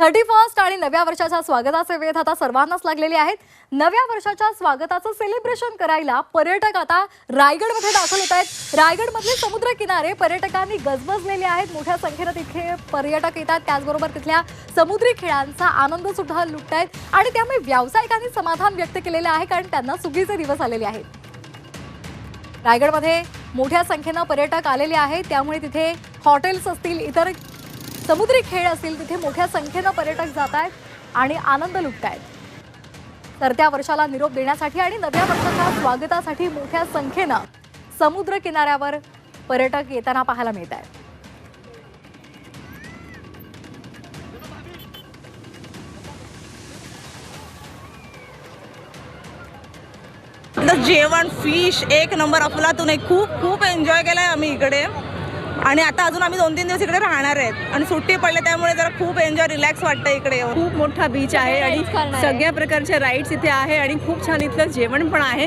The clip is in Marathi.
थर्टी फर्स्ट आणि नव्या वर्षाच्या स्वागताचे वेध आता सर्वांनाच लागलेले आहेत. नव्या वर्षाच्या स्वागताचं सेलिब्रेशन करायला पर्यटक आता रायगडमध्ये दाखल होत आहेत. रायगडमधले समुद्र किनारे पर्यटकांनी गजबजलेले आहेत. मोठ्या संख्येनं तिथे पर्यटक येतात त्याचबरोबर तिथल्या समुद्री खेळांचा आनंद सुद्धा आहेत. आणि त्यामुळे व्यावसायिकांनी समाधान व्यक्त केलेलं आहे कारण त्यांना सुगीचे दिवस आलेले आहेत. रायगडमध्ये मोठ्या संख्येनं पर्यटक आलेले आहेत. त्यामुळे तिथे हॉटेल्स असतील इतर समुद्री खेळ असतील तिथे मोठ्या संख्येनं पर्यटक जात आहेत आणि आनंद लुटतायत. तर त्या वर्षाला निरोप देण्यासाठी आणि नव्या वर्षाच्या स्वागतासाठी मोठ्या संख्येनं समुद्र किनाऱ्यावर पर्यटक येताना पाहायला मिळत आहेत जेवण फिश एक नंबर अफलातून खूप खूप एन्जॉय केलाय आम्ही इकडे. आणि आता अजून आम्ही दोन तीन दिवस इकडे राहणार आहेत. आणि सुट्टी पडली त्यामुळे जरा खूप एन्जॉय रिलॅक्स वाटतं इकडे खूप मोठा बीच आहे आणि सगळ्या प्रकारच्या राईड्स इथे आहे आणि खूप छान इथलं जेवण पण आहे.